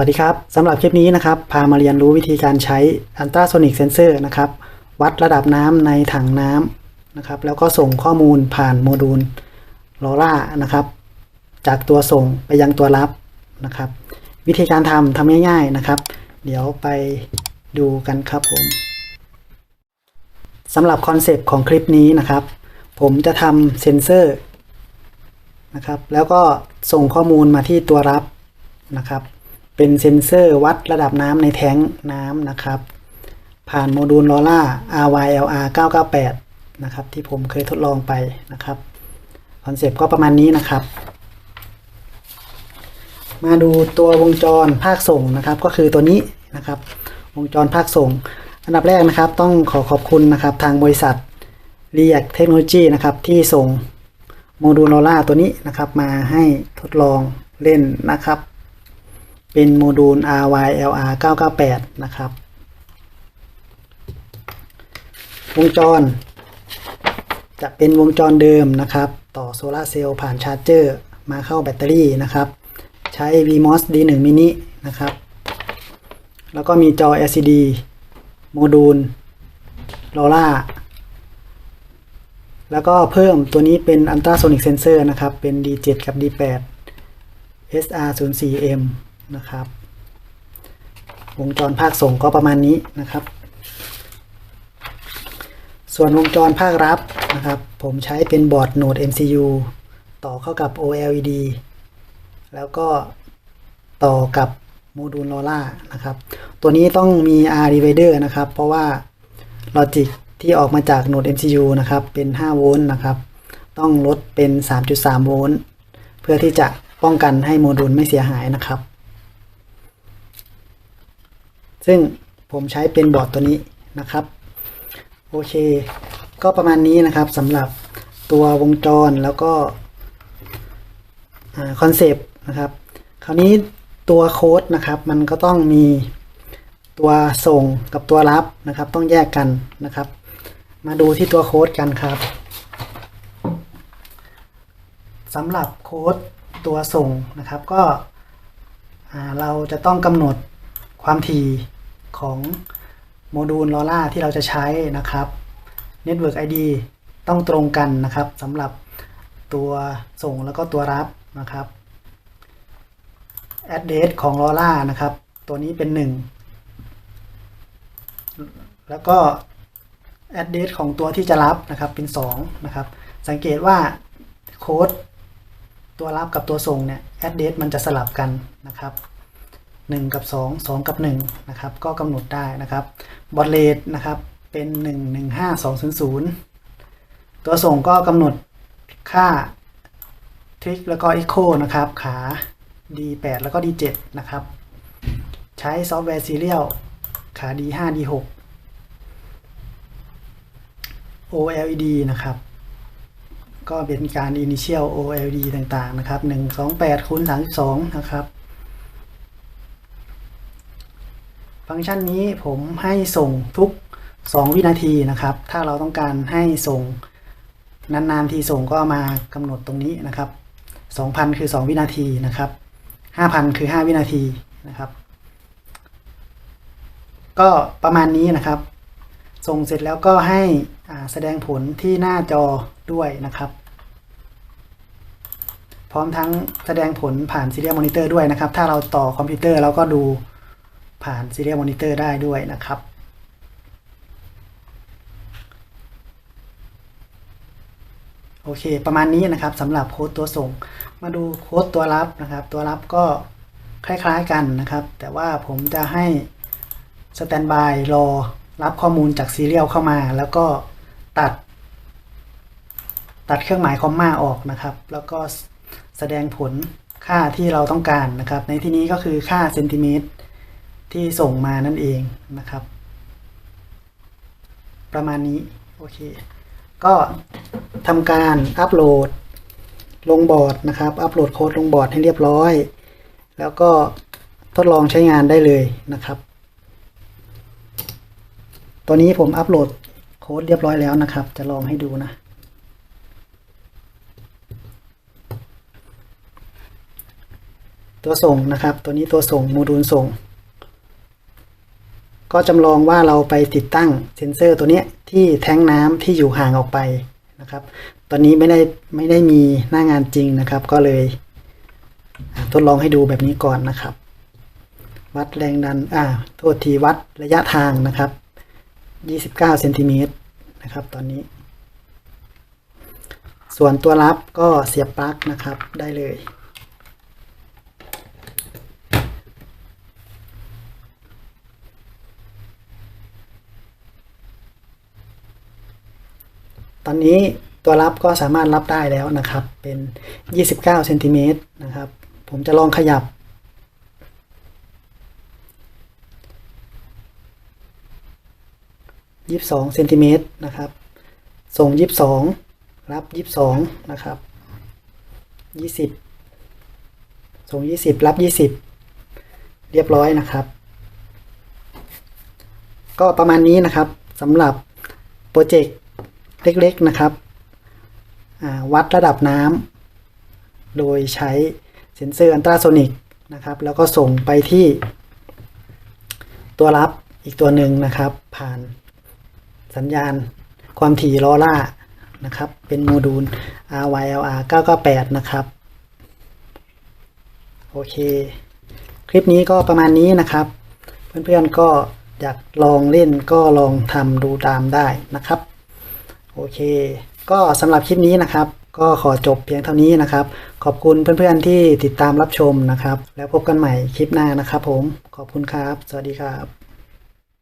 สวัสดีครับสำหรับคลิปนี้นะครับ พามาเรียนรู้วิธีการใช้ Ultrasonic Sensor นะครับ วัดระดับน้ำในถังน้ำนะครับ แล้วก็ส่งข้อมูลผ่านโมดูล LoRa นะครับ จากตัวส่งไปยังตัวรับนะครับ วิธีการทำทำง่าย ๆนะครับ เดี๋ยวไปดูกันครับผมสำหรับคอนเซปต์ของคลิปนี้นะครับ ผมจะทำเซนเซอร์นะครับ แล้วก็ส่งข้อมูลมาที่ตัวรับนะครับ เป็นเซ็นเซอร์วัดระดับน้ำในแท้งน้ำนะครับ ผ่านโมดูล LoRa RYLR 998 นะครับ ที่ผมเคยทดลองไปนะครับคอนเซปต์ก็ประมาณนี้นะครับ มาดูตัววงจรภาคส่งนะครับ ก็คือตัวนี้นะครับ วงจรภาคส่ง อันดับแรกนะครับ ต้องขอขอบคุณนะครับ ทางบริษัท r e a c t Technology นะครับ ที่ส่งโมดูล LoRa ตัวนี้นะครับ มาให้ทดลองเล่นนะครับ เป็นโมดูล RYLR 998 นะครับ วงจร จะเป็นวงจรเดิมนะครับ ต่อโซลาเซลล์ผ่านชาร์จเจอร์มาเข้าแบตเตอรี่นะครับ ใช้ VMOS D1 mini นะครับ แล้วก็มีจอ LCD โมดูล LoRa แล้วก็เพิ่มตัวนี้เป็น Ultrasonic Sensor นะครับ เป็น D7 กับ D8 SR04M นะครับ วงจรภาคส่งก็ประมาณนี้นะครับ ส่วนวงจรภาครับนะครับ ผมใช้เป็นบอร์ดโหนด MCU ต่อเข้ากับ OLED แล้วก็ต่อกับโมดูล LoRa นะครับ ตัวนี้ต้องมี R divider นะครับ เพราะว่า Logic ที่ออกมาจากโหนด MCU นะครับ เป็น 5 โวลต์นะครับ ต้องลดเป็น 3.3 โวลต์ เพื่อที่จะป้องกันให้โมดูลไม่เสียหายนะครับ ซึ่งผมใช้เป็นบอร์ดตัวนี้นะครับ โอเค ก็ประมาณนี้นะครับสำหรับตัววงจรแล้วก็คอนเซปต์นะครับ คราวนี้ตัวโค้ดนะครับมันก็ต้องมีตัวส่งกับตัวรับนะครับ ต้องแยกกันนะครับ มาดูที่ตัวโค้ดกันครับสำหรับโค้ดตัวส่งนะครับ ก็เราจะต้องกำหนดความถี่ ของโมดูล LoRa ที่เราจะใช้นะครับ Network ID ต้องตรงกันนะครับสำหรับตัวส่งแล้วก็ตัวรับนะครับ address ของ LoRa นะครับ ตัวนี้เป็น 1 แล้วก็ address ของตัวที่จะรับนะครับเป็น2นะครับ สังเกตว่าโค้ดตัวรับกับตัวส่งเนี่ย address มันจะสลับกันนะครับ 1 กับ 2 2 กับ1นะครับก็กำหนดได้นะครับบอทเลทนะครับเป็น 115200 ตัวส่งก็กำหนดค่าทริกแล้วก็ Echo นะครับขา D8 แล้วก็ D7 นะครับ ใช้ซอฟต์แวร์ Serial ขา D5 D6 OLED นะครับ ก็เป็นการ Initial OLED ต่างๆ นะครับ 128คูณ32 นะครับ ฟังก์ชันนี้ผมให้ส่งทุก 2 วินาทีนะครับ ถ้าเราต้องการให้ส่งนานๆทีส่งก็มากำหนดตรงนี้นะครับ 2,000 คือ 2 วินาทีนะครับ 5,000 คือ 5 วินาทีนะครับ ก็ประมาณนี้นะครับ ส่งเสร็จแล้วก็ให้แสดงผลที่หน้าจอด้วยนะครับ พร้อมทั้งแสดงผลผ่าน Serial Monitor ด้วยนะครับ ถ้าเราต่อคอมพิวเตอร์เราก็ดู ผ่าน Serial Monitor ได้ด้วยนะครับ โอเค ประมาณนี้นะครับสำหรับโค้ดตัวส่ง มาดูโค้ดตัวรับนะครับ ตัวรับก็คล้ายๆกันนะครับ แต่ว่าผมจะให้สแตนบายรอรับข้อมูลจากซีเรียลเข้ามา แล้วก็ตัด ตัดเครื่องหมายคอมมาออกนะครับ แล้วก็แสดงผลค่าที่เราต้องการนะครับ ในที่นี้ก็คือค่าเซนติเมตร ที่ส่งมานั่นเองนะครับ ประมาณนี้ โอเค ก็ทำการอัปโหลดลงบอร์ดนะครับ อัปโหลดโค้ดลงบอร์ดให้เรียบร้อย แล้วก็ทดลองใช้งานได้เลยนะครับ ตัวนี้ผมอัปโหลดโค้ดเรียบร้อยแล้วนะครับ จะลองให้ดูนะตัวตัวส่งนะครับ ตัวนี้ตัวส่งโมดูลส่ง ก็จำลองว่าเราไปติดตั้งเซ็นเซอร์ตัวนี้ที่แท้งน้ำที่อยู่ห่างออกไปนะครับ ตอนนี้ไม่ได้ไม่ได้มีหน้างานจริงนะครับ ก็เลยทดลองให้ดูแบบนี้ก่อนนะครับ วัดแรงดันอ่าโทษทีวัดระยะทางนะครับ 29เซนติเมตรนะครับ ตอนนี้ ส่วนตัวรับก็เสียบปลั๊กนะครับได้เลย ตอนนี้ตัวรับก็สามารถรับได้แล้วนะครับ เป็น 29เซนติเมตรนะครับ ผมจะลองขยับยีบสองเซนติเมตรนะครับ ส่งยีบสองรับยีบสองนะครับยี่สิบส่งยี่สิบรับยี่สิบเรียบร้อยนะครับ ก็ประมาณนี้นะครับสำหรับโปรเจกต์ เล็กๆนะครับ วัดระดับน้ำโดยใช้เซ็นเซอร์อันตราโซนิกนะครับ แล้วก็ส่งไปที่ตัวรับอีกตัวหนึ่งนะครับ ผ่านสัญญาณความถี่ลอล่านะครับ เป็นโมดูล RYLR 998 นะครับ โอเค คลิปนี้ก็ประมาณนี้นะครับ เพื่อนๆก็อยากลองเล่นก็ลองทำดูตามได้นะครับ โอเค ก็สำหรับคลิปนี้นะครับ ก็ขอจบเพียงเท่านี้นะครับ ขอบคุณเพื่อนๆที่ติดตามรับชมนะครับ แล้วพบกันใหม่คลิปหน้านะครับผม ขอบคุณครับ สวัสดีครับ